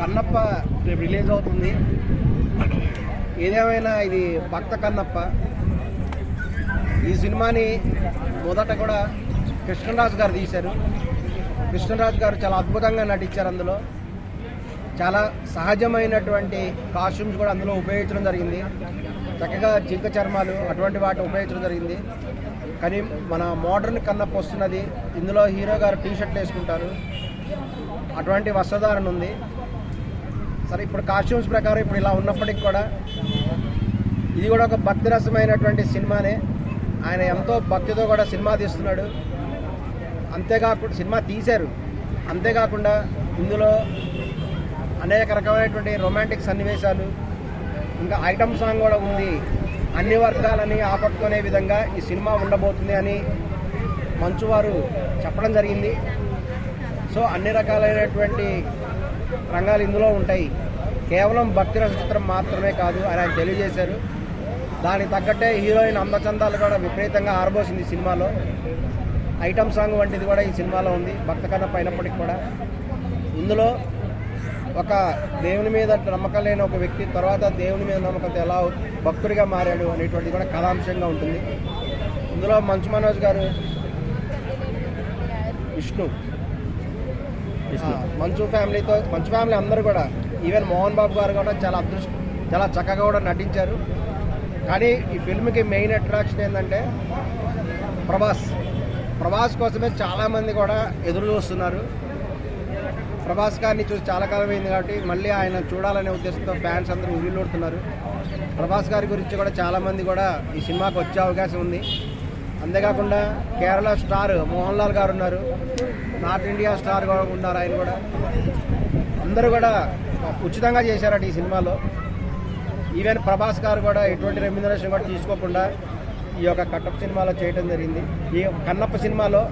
కన్నప్ప రేపు రిలీజ్ అవుతుంది. ఏదేమైనా ఇది భక్త కన్నప్ప. ఈ సినిమాని మొదట కూడా కృష్ణరాజు గారు తీశారు. కృష్ణరాజు గారు చాలా అద్భుతంగా నటించారు అందులో. చాలా సహజమైనటువంటి కాస్ట్యూమ్స్ కూడా అందులో ఉపయోగించడం జరిగింది. చక్కగా జింక చర్మాలు అటువంటి వాటిని ఉపయోగించడం జరిగింది. కానీ మన మోడర్న్ కన్నప్ప వస్తున్నది. ఇందులో హీరో గారు టీ షర్ట్లు వేసుకుంటారు. అటువంటి వస్త్రధారణ ఉంది. సరే ఇప్పుడు కాస్ట్యూమ్స్ ప్రకారం ఇప్పుడు ఇలా ఉన్నప్పటికి కూడా ఇది కూడా ఒక భక్తి రసమైనటువంటి సినిమానే. ఆయన ఎంతో భక్తితో కూడా సినిమా తీస్తున్నాడు. అంతేకాకుండా సినిమా తీశారు. అంతేకాకుండా ఇందులో అనేక రకమైనటువంటి రొమాంటిక్ సన్నివేశాలు ఇంకా ఐటమ్ సాంగ్ కూడా ఉంది. అన్ని వర్గాలని ఆపట్టుకునే విధంగా ఈ సినిమా ఉండబోతుంది అని మంచువారు చెప్పడం జరిగింది. సో అన్ని రకాలైనటువంటి రంగాలు ఇందులో ఉంటాయి. కేవలం భక్తి చిత్రం మాత్రమే కాదు అని ఆయన తెలియజేశారు. దానికి తగ్గట్టే హీరోయిన్ అందచందాలు కూడా విపరీతంగా ఆరబోసింది సినిమాలో. ఐటమ్ సాంగ్ వంటిది కూడా ఈ సినిమాలో ఉంది భక్త కన్నప్ప పైనప్పటికి కూడా. ఇందులో ఒక దేవుని మీద నమ్మకం లేని ఒక వ్యక్తి తర్వాత దేవుని మీద నమ్మకంతో ఎలా భక్తుడిగా మారాడు అనేటువంటిది కూడా కథాంశంగా ఉంటుంది. ఇందులో మంచు మనోజ్ గారు విష్ణు. మంచు ఫ్యామిలీతో మంచు ఫ్యామిలీ అందరూ కూడా ఈవెన్ మోహన్ బాబు గారు కూడా చాలా అదృష్ట చాలా చక్కగా కూడా నటించారు. కానీ ఈ ఫిల్మ్కి మెయిన్ అట్రాక్షన్ ఏంటంటే ప్రభాస్. ప్రభాస్ కోసమే చాలామంది కూడా ఎదురు చూస్తున్నారు. ప్రభాస్ గారిని చూసి చాలా కాలం అయింది కాబట్టి మళ్ళీ ఆయన చూడాలనే ఉద్దేశంతో ఫ్యాన్స్ అందరూ ఉరిలోడుతున్నారు ప్రభాస్ గారి గురించి కూడా చాలామంది కూడా ఈ సినిమాకి వచ్చే అవకాశం ఉంది. అంతేకాకుండా కేరళ స్టార్ మోహన్ లాల్ గారు ఉన్నారు. నార్త్ ఇండియా స్టార్ కూడా ఉన్నారు ఆయన కూడా. అందరూ కూడా ఉచితంగా చేశారట ఈ సినిమాలో. ఈవెన్ ప్రభాస్ గారు కూడా ఎటువంటి రెమ్యునరేషన్ కూడా తీసుకోకుండా ఈ యొక్క కట్టప్ప సినిమాలో చేయడం జరిగింది. ఈ కన్నప్ప సినిమాలో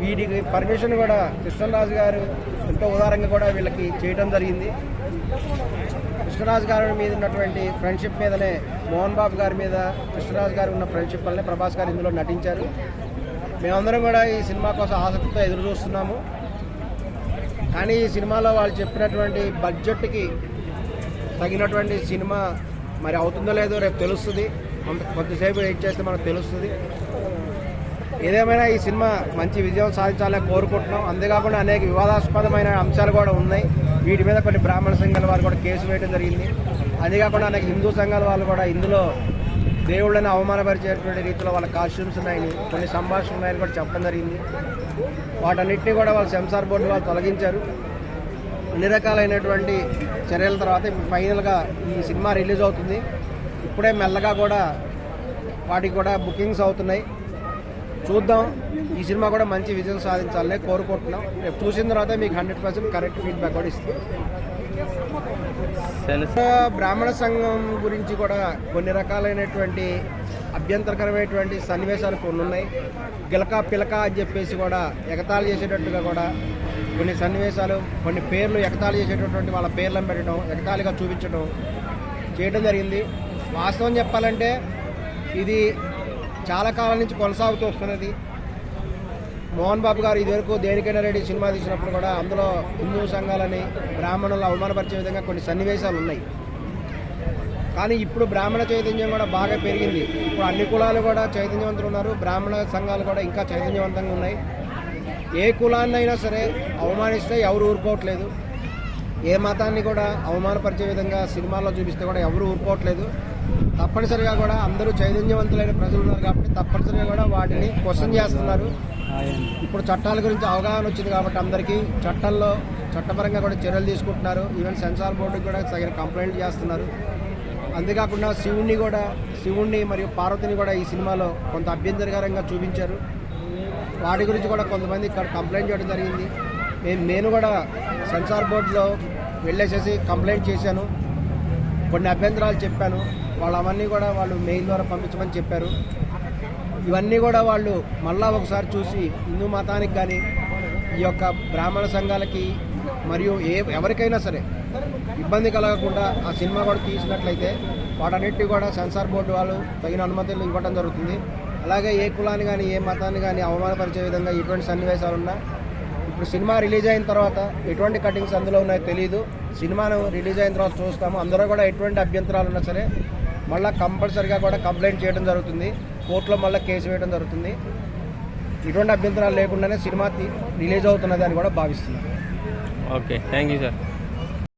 వీటికి పర్మిషన్ కూడా కృష్ణరాజు గారు ఎంతో ఉదారంగా కూడా వీళ్ళకి చేయడం జరిగింది. కృష్ణరాజు గారి మీద ఉన్నటువంటి ఫ్రెండ్షిప్ మీదనే మోహన్ బాబు గారి మీద కృష్ణరాజు గారు ఉన్న ఫ్రెండ్షిప్ వల్లనే ప్రభాస్ గారు ఇందులో నటించారు. మేమందరం కూడా ఈ సినిమా కోసం ఆసక్తితో ఎదురు చూస్తున్నాము. కానీ ఈ సినిమాలో వాళ్ళు చెప్పినటువంటి బడ్జెట్కి తగినటువంటి సినిమా మరి అవుతుందో లేదో రేపు తెలుస్తుంది. కొంత కొద్దిసేపు వెయిట్ చేస్తే మనకు తెలుస్తుంది. ఏదేమైనా ఈ సినిమా మంచి విజయం సాధించాలని కోరుకుంటున్నాం. అంతేకాకుండా అనేక వివాదాస్పదమైన అంశాలు కూడా ఉన్నాయి. వీటి మీద కొన్ని బ్రాహ్మణ సంఘాల వారు కూడా కేసు వేయడం జరిగింది. అంతేకాకుండా అనేక హిందూ సంఘాల వాళ్ళు కూడా ఇందులో దేవుళ్ళని అవమానపరిచేటువంటి రీతిలో వాళ్ళ కాస్ట్యూమ్స్ ఉన్నాయని కొన్ని సంభాషణ ఉన్నాయని కూడా చెప్పడం జరిగింది. వాటన్నిటిని కూడా వాళ్ళ సెన్సార్ బోర్డు వాళ్ళు తొలగించారు. అన్ని రకాలైనటువంటి చర్యల తర్వాత ఇప్పుడు ఫైనల్గా ఈ సినిమా రిలీజ్ అవుతుంది. ఇప్పుడే మెల్లగా కూడా వాటికి కూడా బుకింగ్స్ అవుతున్నాయి. చూద్దాం. ఈ సినిమా కూడా మంచి విజయం సాధించాలని కోరుకుంటున్నాం. రేపు చూసిన తర్వాత మీకు హండ్రెడ్ పర్సెంట్ కరెక్ట్ ఫీడ్బ్యాక్ కూడా ఇస్తాం. బ్రాహ్మణ సంఘం గురించి కూడా కొన్ని రకాలైనటువంటి అభ్యంతరకరమైనటువంటి సన్నివేశాలు కొన్ని ఉన్నాయి. గిలక పిలక అని చెప్పేసి కూడా ఎగతాళి చేసేటట్టుగా కూడా కొన్ని సన్నివేశాలు కొన్ని పేర్లు ఎగతాళి చేసేటటువంటి వాళ్ళ పేర్లను పెట్టడం ఎగతాళిగా చూపించడం చేయడం జరిగింది. వాస్తవం చెప్పాలంటే ఇది చాలా కాలం నుంచి కొనసాగుతూ వస్తున్నది. మోహన్ బాబు గారు ఇదివరకు దేనికైనా రెడ్డి సినిమా తీసినప్పుడు కూడా అందులో హిందూ సంఘాలని బ్రాహ్మణులు అవమానపరిచే విధంగా కొన్ని సన్నివేశాలు ఉన్నాయి. కానీ ఇప్పుడు బ్రాహ్మణ చైతన్యం కూడా బాగా పెరిగింది. ఇప్పుడు అన్ని కులాలు కూడా చైతన్యవంతులు ఉన్నారు. బ్రాహ్మణ సంఘాలు కూడా ఇంకా చైతన్యవంతంగా ఉన్నాయి. ఏ కులాన్ని అయినా సరే అవమానిస్తే ఎవరు ఊరుకోవట్లేదు. ఏ మతాన్ని కూడా అవమానపరిచే విధంగా సినిమాల్లో చూపిస్తే కూడా ఎవరు ఊరుకోవట్లేదు. తప్పనిసరిగా కూడా అందరూ చైతన్యవంతులైన ప్రజలు ఉన్నారు కాబట్టి తప్పనిసరిగా కూడా వాటిని క్వశ్చన్ చేస్తున్నారు. ఇప్పుడు చట్టాల గురించి అవగాహన వచ్చింది కాబట్టి అందరికీ చట్టాల్లో చట్టపరంగా కూడా చర్యలు తీసుకుంటున్నారు. ఈవెన్ సెన్సార్ బోర్డుకి కూడా తగిన కంప్లైంట్ చేస్తున్నారు. అంతేకాకుండా శివుణ్ణి కూడా శివుణ్ణి మరియు పార్వతిని కూడా ఈ సినిమాలో కొంత అభ్యంతరకరంగా చూపించారు. వాటి గురించి కూడా కొంతమంది ఇక్కడ కంప్లైంట్ చేయడం జరిగింది. నేను నేను కూడా సెన్సార్ బోర్డులో వెళ్ళేసేసి కంప్లైంట్ చేశాను. కొన్ని అభ్యంతరాలు చెప్పాను. వాళ్ళు అవన్నీ కూడా వాళ్ళు మెయిల్ ద్వారా పంపించమని చెప్పారు. ఇవన్నీ కూడా వాళ్ళు మళ్ళా ఒకసారి చూసి హిందూ మతానికి కానీ ఈ యొక్క బ్రాహ్మణ సంఘాలకి మరియు ఏ ఎవరికైనా సరే ఇబ్బంది కలగకుండా ఆ సినిమా కూడా తీసినట్లయితే వాటన్నిటి కూడా సెన్సార్ బోర్డు వాళ్ళు తగిన అనుమతులు ఇవ్వడం జరుగుతుంది. అలాగే ఏ కులాన్ని కానీ ఏ మతాన్ని కానీ అవమానపరిచే విధంగా ఎటువంటి సన్నివేశాలున్నా ఇప్పుడు సినిమా రిలీజ్ అయిన తర్వాత ఎటువంటి కటింగ్స్ అందులో ఉన్నాయో తెలియదు సినిమాను రిలీజ్ అయిన తర్వాత చూస్తాము. అందరూ కూడా ఎటువంటి అభ్యంతరాలు ఉన్నా సరే మళ్ళీ కంపల్సరిగా కూడా కంప్లైంట్ చేయడం జరుగుతుంది. కోర్టులో మళ్ళీ కేసు వేయడం జరుగుతుంది. ఎటువంటి అభ్యంతరాలు లేకుండానే సినిమా రిలీజ్ అవుతున్నది అని కూడా భావిస్తున్నాను ఓకే థ్యాంక్ యూ సార్.